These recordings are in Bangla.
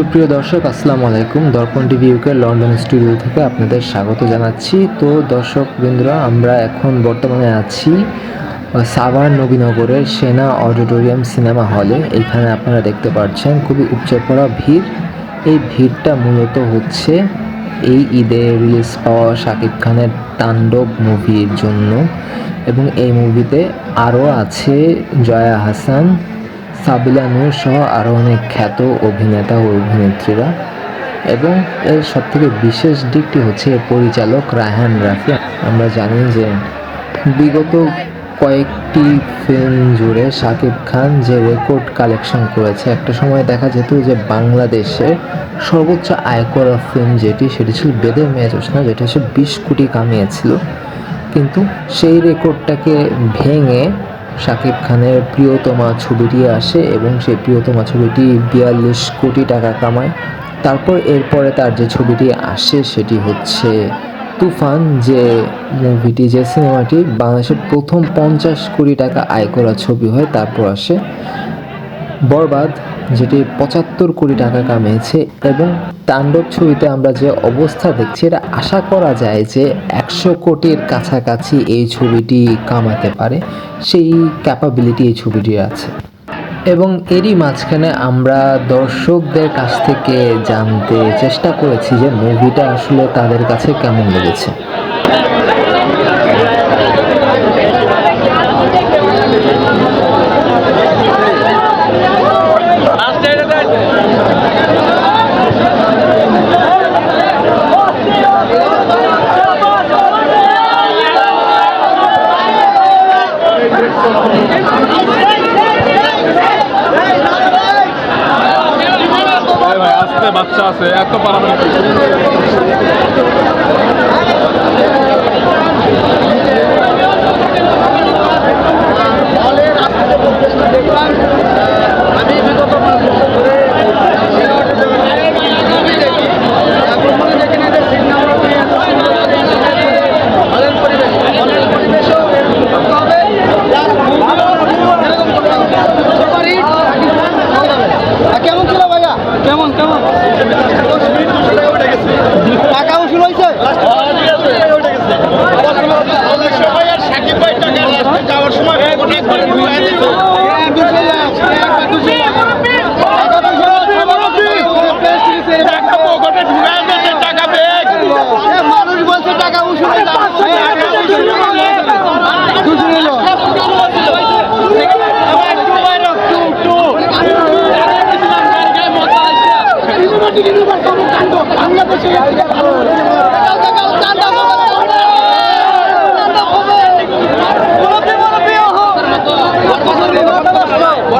সুপ্রিয় দর্শক, আসসালামু আলাইকুম। দর্পণ টিভি ইউকে লন্ডন স্টুডিও থেকে আপনাদের স্বাগত জানাচ্ছি। তো দর্শক বৃন্দরা, আমরা এখন বর্তমানে আছি সাভার নবীনগরের সেনা অডিটোরিয়াম সিনেমা হলে। এখানে আপনারা দেখতে পাচ্ছেন, খুবই উপচে পড়া ভিড়। এই ভিড়টা মূলত হচ্ছে এই ঈদে রিলিজ পাওয়া শাকিব খানের তাণ্ডব মুভির জন্য। এবং এই মুভিতে আরও আছে জয়া হাসান সাবিলা নূর সহ আরও অনেক খ্যাত অভিনেতা ও অভিনেত্রীরা। এবং এর সবথেকে বিশেষ দিকটি হচ্ছে পরিচালক রায়হান রাফি আমরা জানি যে বিগত কয়েকটি ফিল্ম জুড়ে শাকিব খান যে রেকর্ড কালেকশন করেছে, একটা সময় দেখা যেত যে বাংলাদেশে সর্বোচ্চ আয় করা ফিল্ম যেটি, সেটি ছিল বেদের মেয়ে জোসনা যেটা হচ্ছে বিশ কোটি কামিয়েছিল। কিন্তু সেই রেকর্ডটাকে ভেঙে শাকিব খানের প্রিয়তমা ছবিটি আসে এবং সেই প্রিয়তমা ছবিটি বিয়াল্লিশ কোটি টাকা কামায়। তারপর এরপরে তার যে ছবিটি আসে সেটি হচ্ছে তুফান, যে মুভিটি, যে সিনেমাটি বাংলাদেশের প্রথম পঞ্চাশ কোটি টাকা আয় করা ছবি হয়, তারপর আসে বরবাদ। যেটি পঁচাত্তর কোটি টাকা কামিয়েছে এবং তাণ্ডব ছবিতে আমরা যে অবস্থা দেখছি, এটা আশা করা যায় যে একশো কোটির কাছাকাছি এই ছবিটি কামাতে পারে, সেই ক্যাপাবিলিটি এই ছবিটির আছে। এবং এরই মাঝখানে আমরা দর্শকদের কাছ থেকে জানতে চেষ্টা করেছি যে মুভিটা আসলে তাদের কাছে কেমন লেগেছে ভাই ভাই আস্তে বাচ্চা আছে এত পারামানি আমি বিগত পাঁচ বছর ধরে এখন মনে দেখি না যে সিনেমা হলের পরিবেশ হলের পরিবেশও এরকম করতে হবে যার ভালো এরকম করতে হবে সুপার হিট আর কেমন ছিল ভাইয়া কেমন কেমন টাকা উসুল হয়েছে যাওয়ার সময় অনেক করে টাকা বেগ মানুষ বলছে টাকা উসুল দুশো নিল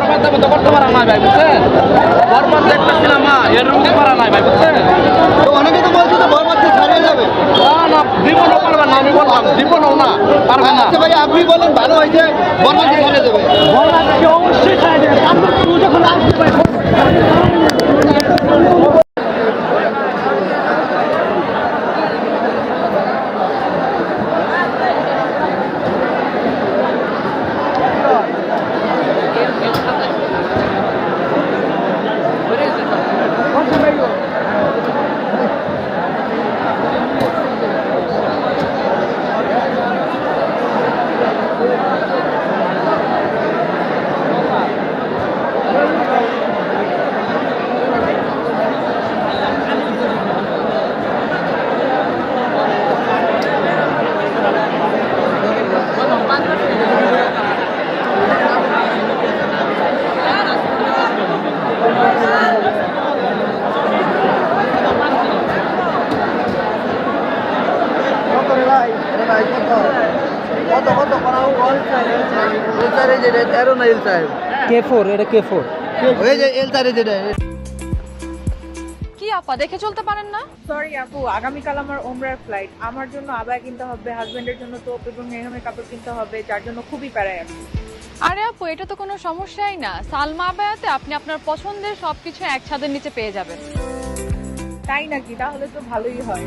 বরবাদ দাম তখন তোমার নাই ভাই বুঝছেন? বরবাদ যে একটা সিনেমা এর রুমে পারা নাই ভাই বুঝছেন? অনেকে তো বলছে তো বরবাদ ছাড়িয়ে যাবে। না না জীবনও পারবে না আমি বললাম জীবনও না পারবে না। আচ্ছা ভাই আপনি বলেন ভালো হয়েছে বরবাদ ছাড়িয়ে যাবে। কত কত করা হোক এল যেটা তেরো না এল চার কে ফোর এটা কে ফোর ওই যে এল চারে যেটা কি আপা দেখে চলতে পারেন না? সরি আপু আগামীকাল আমার ওমরার ফ্লাইট আমার জন্য আবায় কিনতে হবে হাজবেন্ডের জন্য তোপ এবং মেহমের কাপড় কিনতে হবে যার জন্য খুবই প্যারায় আমি আরে আপু এটা তো কোনো সমস্যাই না। সালমা আবায়াতে আপনি আপনার পছন্দের সবকিছু এক ছাদের নিচে পেয়ে যাবেন। তাই নাকি? তাহলে তো ভালোই হয়।